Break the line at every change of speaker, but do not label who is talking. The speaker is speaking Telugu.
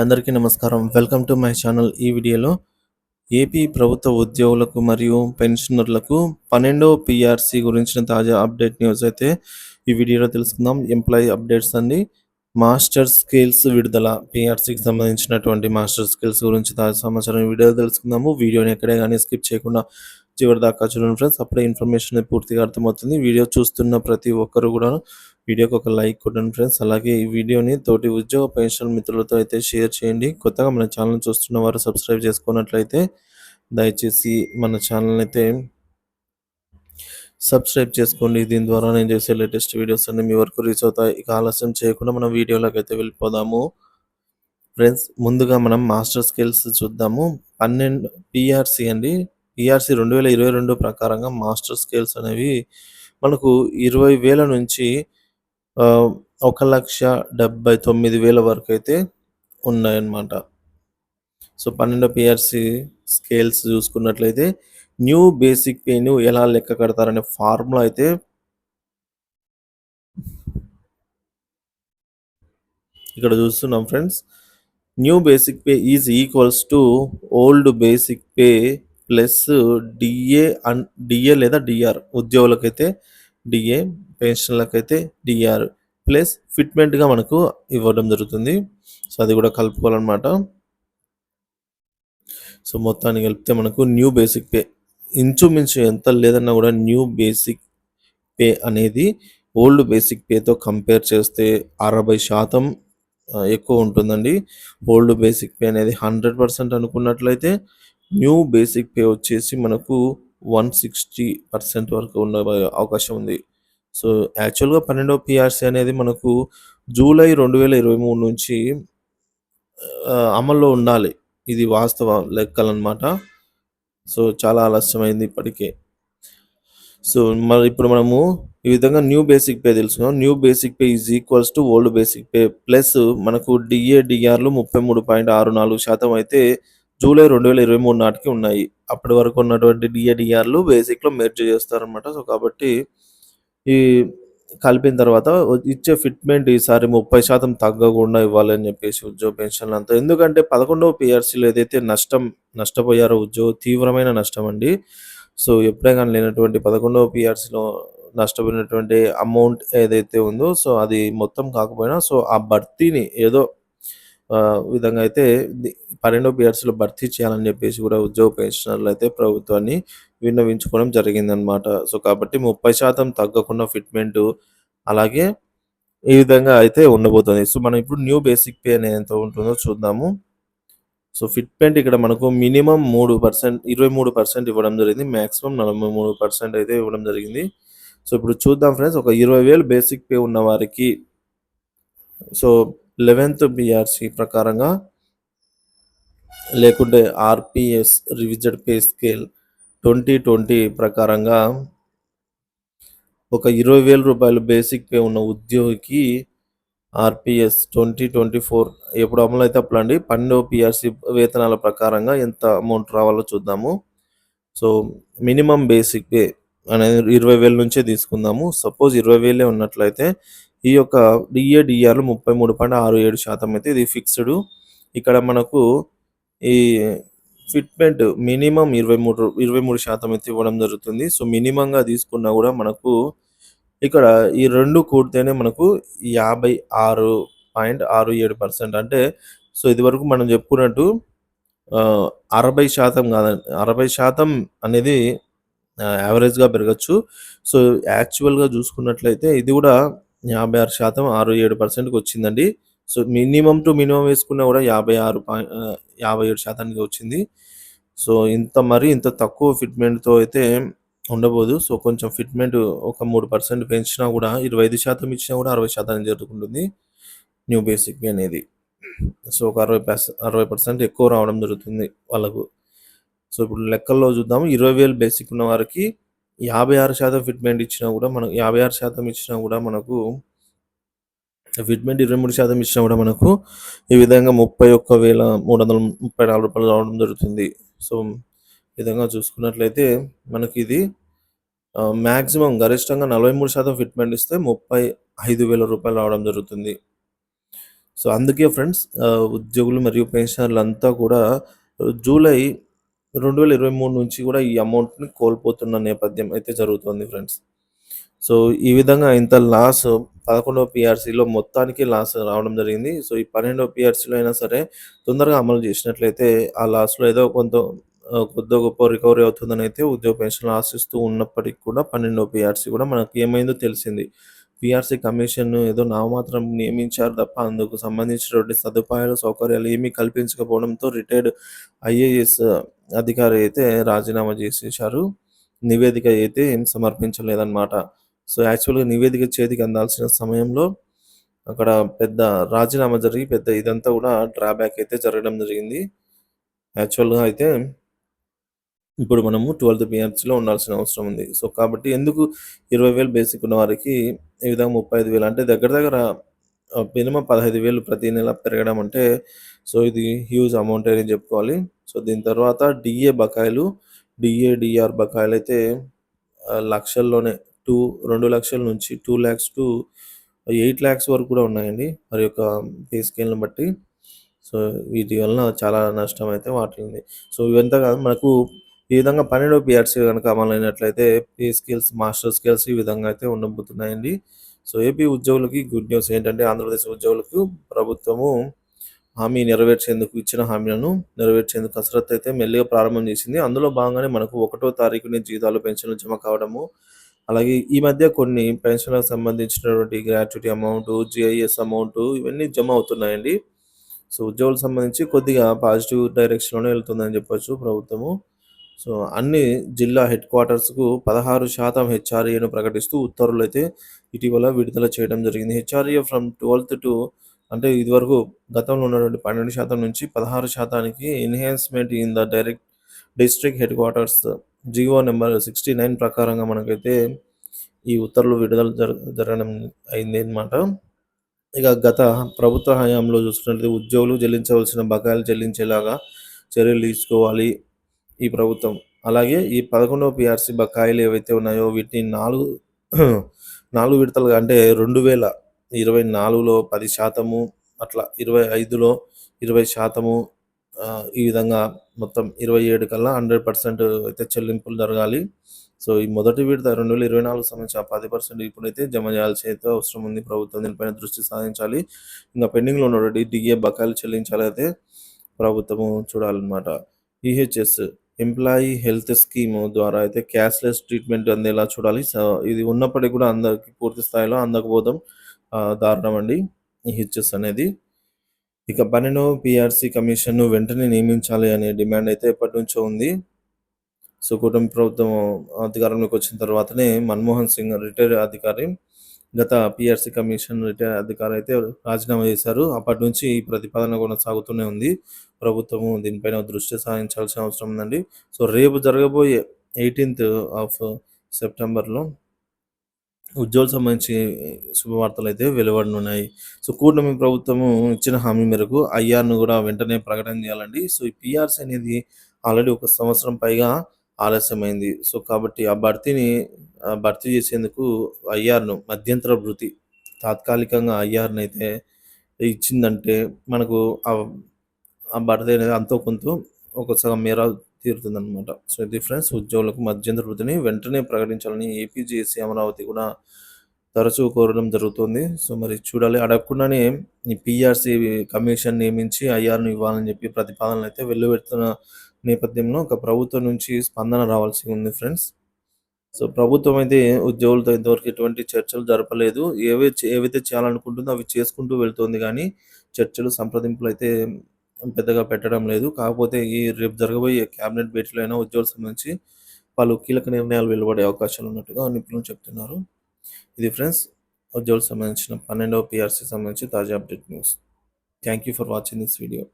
అందరికీ నమస్కారం. Welcome to my channel. ఈ వీడియోలో ఏపీ ప్రభుత్వ ఉద్యోగులకు మరియు పెన్షనర్లకు పన్నెండవ పిఆర్సి గురించిన తాజా అప్డేట్ న్యూస్ అయితే ఈ వీడియోలో తెలుసుకుందాం. ఎంప్లాయీ అప్డేట్స్ అండి. మాస్టర్ స్కిల్స్ విడుదల పిఆర్సీకి సంబంధించినటువంటి మాస్టర్ స్కిల్స్ గురించి తాజా సమాచారం ఈ వీడియోలో తెలుసుకుందాము. వీడియోని ఎక్కడే కానీ స్కిప్ చేయకుండా చివరి దాకా చూడండి ఫ్రెండ్స్. అప్పుడే ఇన్ఫర్మేషన్ పూర్తిగా అర్థమవుతుంది. వీడియో చూస్తున్న ప్రతి ఒక్కరు కూడా వీడియోకి ఒక లైక్ కొట్టండి ఫ్రెండ్స్. అలాగే ఈ వీడియోని తోటి ఉద్యోగ పెన్షన్ మిత్రులతో అయితే షేర్ చేయండి. కొత్తగా మన ఛానల్ చూస్తున్న వారు సబ్స్క్రైబ్ చేసుకున్నట్లయితే దయచేసి మన ఛానల్ అయితే సబ్స్క్రైబ్ చేసుకోండి. దీని ద్వారా నేను చేసే లేటెస్ట్ వీడియోస్ అన్ని మీ వరకు రీచ్ అవుతాయి. ఇక ఆలస్యం చేయకుండా మనం వీడియోలోకి అయితే వెళ్ళిపోదాము. ఫ్రెండ్స్ ముందుగా మనం మాస్టర్ స్కిల్స్ చూద్దాము. పన్నెండు పిఆర్సి అండి. పిఆర్సి రెండు వేల ఇరవై రెండు ప్రకారంగా మాస్టర్ స్కిల్స్ అనేవి మనకు ఇరవై వేల నుంచి ఒక లక్ష డెబ్బై తొమ్మిది వేల వరకు అయితే ఉన్నాయన్నమాట. సో పన్నెండు పిఆర్సి స్కేల్స్ చూసుకున్నట్లయితే న్యూ బేసిక్ పేను ఎలా లెక్క కడతారనే ఫార్ములా అయితే ఇక్కడ చూస్తున్నాం friends new basic pay is equals to old basic pay plus DA an DA లేదా డిఆర్ ఉద్యోగులకైతే డిఏ పెన్షన్లకైతే డిఆర్ ప్లస్ ఫిట్మెంట్గా మనకు ఇవ్వడం జరుగుతుంది. సో అది కూడా కలుపుకోవాలన్నమాట. సో మొత్తాన్ని కలిపితే మనకు న్యూ బేసిక్ పే ఇంచుమించు ఎంత లేదన్నా కూడా న్యూ బేసిక్ పే అనేది ఓల్డ్ బేసిక్ పేతో కంపేర్ చేస్తే అరవై శాతం ఎక్కువ ఉంటుందండి. ఓల్డ్ బేసిక్ పే అనేది హండ్రెడ్ పర్సెంట్ అనుకున్నట్లయితే న్యూ బేసిక్ పే వచ్చేసి మనకు వన్ సిక్స్టీ పర్సెంట్ వరకు ఉన్న అవకాశం ఉంది. సో యాక్చువల్గా పన్నెండవ పిఆర్సీ అనేది మనకు జూలై రెండు వేల ఇరవై మూడు నుంచి అమల్లో ఉండాలి. ఇది వాస్తవ లెక్కలన్నమాట. సో చాలా ఆలస్యమైంది ఇప్పటికే. సో మరి ఇప్పుడు మనము ఈ విధంగా న్యూ బేసిక్ పే తెలుసుకున్నాం new basic pay is equals to old basic pay. Plus మనకు డిఏ డిఆర్లు ముప్పై మూడు పాయింట్ ఆరు నాలుగు శాతం అయితే జూలై రెండు వేల ఇరవై మూడు నాటికి ఉన్నాయి. అప్పటి వరకు ఉన్నటువంటి డిఏడిఆర్లు బేసిక్లో మెర్జ్ చేస్తారనమాట సో కాబట్టి ఈ కలిపిన తర్వాత ఇచ్చే ఫిట్మెంట్ ఈసారి ముప్పై శాతం తగ్గకుండా ఇవ్వాలని చెప్పేసి ఉద్యోగ పెన్షన్లు అంతా. ఎందుకంటే పదకొండవ పిఆర్సీలో ఏదైతే నష్టం నష్టపోయారో ఉద్యోగ తీవ్రమైన నష్టం అండి. సో ఎప్పుడే కానీ లేనటువంటి పదకొండవ పిఆర్సీలో నష్టపోయినటువంటి అమౌంట్ ఏదైతే ఉందో సో అది మొత్తం కాకపోయినా సో ఆ భర్తీని ఏదో విధంగా అయితే పన్నెండో పిఆర్సీలో భర్తీ చేయాలని చెప్పేసి కూడా ఉద్యోగ పెన్షనర్లు అయితే ప్రభుత్వాన్ని విన్నవించుకోవడం జరిగిందనమాట సో కాబట్టి ముప్పై శాతం తగ్గకుండా ఫిట్మెంట్ అలాగే ఈ విధంగా అయితే ఉండబోతుంది. సో మనం ఇప్పుడు న్యూ బేసిక్ పే అనేది ఎంత ఉంటుందో చూద్దాము. సో ఫిట్మెంట్ ఇక్కడ మనకు మినిమం మూడు పర్సెంట్ ఇరవై మూడు పర్సెంట్ ఇవ్వడం జరిగింది. మ్యాక్సిమం నలభై మూడు పర్సెంట్ అయితే ఇవ్వడం జరిగింది. సో ఇప్పుడు చూద్దాం ఫ్రెండ్స్ ఒక ఇరవై వేలు బేసిక్ పే ఉన్న వారికి సో లెవెన్త్ బిఆర్సి ప్రకారంగా లేకుంటే RPS revised pay scale twenty twenty ప్రకారంగా ఒక ఇరవై వేల రూపాయలు బేసిక్ పే ఉన్న ఉద్యోగికి ఆర్పిఎస్ ట్వంటీ ట్వంటీ ఫోర్ ఎప్పుడు అమలు అయితే అప్పుడు అండి పన్నెండవ పిఆర్సి వేతనాల ప్రకారంగా ఎంత అమౌంట్ రావాలో చూద్దాము. సో మినిమం బేసిక్ పే అనేది ఇరవై వేల నుంచే తీసుకుందాము. సపోజ్ ఇరవై వేలే ఉన్నట్లయితే ఈ యొక్క డిఏ డిఆర్లు ముప్పై మూడు పాయింట్ ఆరు ఏడు శాతం అయితే ఇది ఫిక్స్డ్. ఇక్కడ మనకు ఈ ఫిట్మెంట్ మినిమం ఇరవై మూడు ఇరవై మూడు శాతం అయితే ఇవ్వడం జరుగుతుంది. సో మినిమంగా తీసుకున్నా కూడా మనకు ఇక్కడ ఈ రెండు కూడితేనే మనకు యాభై ఆరు పాయింట్ ఆరు ఏడు పర్సెంట్. అంటే సో ఇది వరకు మనం చెప్పుకున్నట్టు అరవై శాతం కాదండి అరవై శాతం అనేది యావరేజ్గా పెరగచ్చు. సో యాక్చువల్గా చూసుకున్నట్లయితే ఇది కూడా యాభై ఆరు శాతం ఆరు ఏడు పర్సెంట్కి వచ్చిందండి. సో మినిమం టు మినిమం వేసుకున్నా కూడా యాభై ఆరు యాభై ఏడు శాతానికి వచ్చింది. సో ఇంత మరి ఇంత తక్కువ ఫిట్మెంట్తో అయితే ఉండబోదు. సో కొంచెం ఫిట్మెంట్ ఒక మూడు పర్సెంట్ పెంచినా కూడా ఇరవై ఐదు శాతం ఇచ్చినా కూడా అరవై శాతానికి జరుగుతుంటుంది న్యూ బేసిక్ అనేది. సో ఒక అరవై పర్సెంట్ అరవై పర్సెంట్ ఎక్కువ రావడం జరుగుతుంది వాళ్ళకు. సో ఇప్పుడు లెక్కల్లో చూద్దాము ఇరవై వేలు బేసిక్ ఉన్న వారికి యాభై ఆరు శాతం ఫిట్మెంట్ ఇచ్చినా కూడా మనకు యాభై ఆరు శాతం ఇచ్చినా కూడా మనకు ఫిట్మెంట్ ఇరవై మూడు శాతం ఇచ్చినా కూడా మనకు ఈ విధంగా ముప్పై ఒక్క వేల మూడు వందల ముప్పై నాలుగు రూపాయలు రావడం జరుగుతుంది సో విధంగా చూసుకున్నట్లయితే మనకి ఇది మ్యాక్సిమం గరిష్టంగా నలభై మూడు శాతం ఫిట్మెంట్ ఇస్తే ముప్పై ఐదు వేల రూపాయలు రావడం జరుగుతుంది సో, అందుకే ఫ్రెండ్స్ ఉద్యోగులు మరియు పెన్షనర్లంతా కూడా జూలై 2023 నుంచి కూడా ఈ అమౌంట్‌ని కోల్పోతున్న నేపథ్యం అయితే జరుగుతుంది ఫ్రెండ్స్. సో, ఈ విధంగా ఇంత లాస్ 11వ పీఆర్సీలో మొత్తానికి లాస్ రావడం జరిగింది. సో, ఈ 12వ పీఆర్సీలో అయినా సరే తొందరగా అమలు చేసినట్లయితే ఆ లాస్‌లో ఏదో కొంత కొద్ది గొప్ప రికవరీ అవుతుందని అయితే ఉద్యోగ పెన్షన్ ఆశిస్తూ ఉన్నప్పటికి కూడా 12వ పీఆర్సీ కూడా మనకు ఏమైందో తెలిసింది. పిఆర్సీ కమిషన్ ఏదో నామమాత్రం నియమించారు తప్ప అందుకు సంబంధించినటువంటి సదుపాయాలు, సౌకర్యాలు ఏమీ కల్పించకపోవడంతో రిటైర్డ్ ఐఏఎస్ అధికారి అయితే రాజీనామా చేసేశారు. నివేదిక అయితే ఏం సమర్పించలేదన్నమాట. సో, యాక్చువల్‌గా నివేదిక చేతికి అందాల్సిన సమయంలో అక్కడ పెద్ద రాజీనామా జరిగి పెద్ద ఇదంతా కూడా డ్రాబ్యాక్ అయితే జరగడం జరిగింది. యాక్చువల్‌గా అయితే ఇప్పుడు మనము 12థ్ పీఆర్సీలో ఉండాల్సిన అవసరం ఉంది. సో, కాబట్టి ఎందుకు ఇరవై వేలు బేసిక్ ఉన్న వారికి ఈ విధంగా 35,000 అంటే దగ్గర దగ్గర మినిమం పదహైదు వేలు ప్రతి నెల పెరగడం అంటే సో, ఇది హ్యూజ్ అమౌంట్ అని చెప్పుకోవాలి. సో, దీని తర్వాత డిఏ బకాయిలు, డిఏ డిఆర్ బకాయిలు అయితే లక్షల్లోనే టూ రెండు లక్షల నుంచి టూ ల్యాక్స్ టు 8,00,000 వరకు కూడా ఉన్నాయండి. మరి యొక్క పే స్కేల్‌ని బట్టి. సో, వీటి వలన చాలా నష్టం అయితే వాటిల్లింది. సో, ఇవంతా కాదు మనకు ఈ విధంగా 12వ పీఆర్సీ కనుక అమలైనట్లయితే పే స్కేల్స్, మాస్టర్ స్కేల్స్ ఈ విధంగా అయితే ఉండబోతున్నాయండి. సో, ఏపీ ఉద్యోగులకి గుడ్ న్యూస్ ఏంటంటే ఆంధ్రప్రదేశ్ ఉద్యోగులకు ప్రభుత్వము హామీ నెరవేర్చేందుకు ఇచ్చిన హామీలను నెరవేర్చేందుకు కసరత్తు అయితే మెల్లిగా ప్రారంభం చేసింది. అందులో భాగంగానే మనకు ఒకటో తారీఖునే జీతాలు, పెన్షన్లు జమ కావడము. అలాగే ఈ మధ్య కొన్ని పెన్షన్‌లకు సంబంధించినటువంటి గ్రాట్యుటీ అమౌంట్ జిఐఎస్ అమౌంట్ ఇవన్నీ జమ అవుతున్నాయండి. సో, ఉద్యోగులకు సంబంధించి కొద్దిగా పాజిటివ్ డైరెక్షన్‌లోనే వెళ్తుందని చెప్పొచ్చు ప్రభుత్వము. సో, అన్ని జిల్లా హెడ్ క్వార్టర్స్‌కు 16% హెచ్ఆర్ఏను ప్రకటిస్తూ ఉత్తర్వులైతే ఇటీవల విడుదల చేయడం జరిగింది. హెచ్ఆర్ఏ ఫ్రమ్ 12థ్ టు అంటే ఇదివరకు గతంలో ఉన్నటువంటి 12% నుంచి పదహారు శాతానికి enhancement in the direct district headquarters GO number 69 ప్రకారంగా మనకైతే ఈ ఉత్తర్వులు విడుదల జర జరగడం అయింది అనమాట ఇక గత ప్రభుత్వ హయాంలో చూసుకున్నట్లయితే ఉద్యోగులు చెల్లించవలసిన బకాయిలు చెల్లించేలాగా చర్యలు తీసుకోవాలి ఈ ప్రభుత్వం. అలాగే ఈ 11వ పీఆర్సీ బకాయిలు ఏవైతే ఉన్నాయో వీటిని 4 4 విడతలుగా అంటే 2024లో 10% అట్లా ఇరవై ఐదులో ఇరవై శాతము ఈ విధంగా మొత్తం 27 కల్లా 100% అయితే చెల్లింపులు జరగాలి. సో, ఈ మొదటి విడత 2024కి సంబంధించి ఆ 10% ఇప్పుడైతే జమ చేయాల్సి అయితే అవసరం ఉంది. ప్రభుత్వం దీనిపైన దృష్టి సాధించాలి. ఇంకా పెండింగ్‌లో ఉన్నటువంటి డీఏ బకాయిలు చెల్లించాలి అయితే ప్రభుత్వము చూడాలన్నమాట. ఈహెచ్ఎస్ ఎంప్లాయీ హెల్త్ స్కీమ్ ద్వారా అయితే క్యాష్‌లెస్ ట్రీట్మెంట్ అందేలా చూడాలి. సో, ఇది ఉన్నప్పటికీ కూడా అందరికి పూర్తి స్థాయిలో అందకపోవడం దారుణం దారుణమండి ఈహెచ్ఎస్ అనేది. ఇక పన్నెండవ పిఆర్సీ కమిషన్‌ను వెంటనే నియమించాలి అనే డిమాండ్ అయితే ఎప్పటినుంచో ఉంది. సో, కూటమి ప్రభుత్వం అధికారంలోకి వచ్చిన తర్వాతనే మన్మోహన్ సింగ్ రిటైర్ అధికారి గత పిఆర్సీ కమిషన్ రిటైర్ అధికారి అయితే రాజీనామా చేశారు. అప్పటి నుంచి ఈ ప్రతిపాదన కొనసాగుతూనే ఉంది. ప్రభుత్వము దీనిపైన దృష్టి సారించాల్సిన అవసరం ఉందండి. సో, రేపు జరగబోయే 18థ్ ఆఫ్ సెప్టెంబర్‌లో ఉద్యోగులకు సంబంధించి శుభవార్తలైతే వెలువడనున్నాయి. సో, కూటమి ప్రభుత్వము ఇచ్చిన హామీ మేరకు ఐఆర్‌ను కూడా వెంటనే ప్రకటన చేయాలండి. సో, ఈ పిఆర్సీ అనేది ఆల్రెడీ ఒక సంవత్సరం పైగా ఆలస్యమైంది. సో, కాబట్టి ఆ భర్తీని భర్తీ చేసేందుకు ఐఆర్‌ను మధ్యంతర వృత్తి తాత్కాలికంగా ఐఆర్‌నైతే ఇచ్చిందంటే మనకు ఆ భర్తీ అనేది అంతో కొంత ఒక సగం మేర తీరుతుందన్నమాట. సో, ఇది ఫ్రెండ్స్ ఉద్యోగులకు మధ్యంతర వృద్ధిని వెంటనే ప్రకటించాలని ఏపీజేఏసీ అమరావతి కూడా తరచూ కోరడం జరుగుతుంది. సో, మరి చూడాలి. అడగకుండానే ఈ పీఆర్సీ కమిషన్ నియమించి ఐఆర్‌ను ఇవ్వాలని చెప్పి ప్రతిపాదనలు అయితే వెల్లువెత్తుతున్న నేపథ్యంలో ఒక ప్రభుత్వం నుంచి స్పందన రావాల్సి ఉంది ఫ్రెండ్స్. సో, ప్రభుత్వం అయితే ఉద్యోగులతో ఇంతవరకు ఎటువంటి చర్చలు జరపలేదు. ఏవై ఏవైతే చేయాలనుకుంటుందో అవి చేసుకుంటూ వెళ్తుంది కానీ చర్చలు, సంప్రదింపులు అయితే పెద్దగా పెట్టడం లేదు. కాకపోతే ఈ రేపు జరగబోయే క్యాబినెట్ భేటీలో అయినా ఉద్యోగులకు సంబంధించి పలు కీలక నిర్ణయాలు వెలువడే అవకాశాలు ఉన్నట్టుగా నిపుణులు చెప్తున్నారు. ఇది ఫ్రెండ్స్ ఉద్యోగులకు సంబంధించిన 12వ పీఆర్సీకి సంబంధించి తాజా update news. Thank you for watching this video.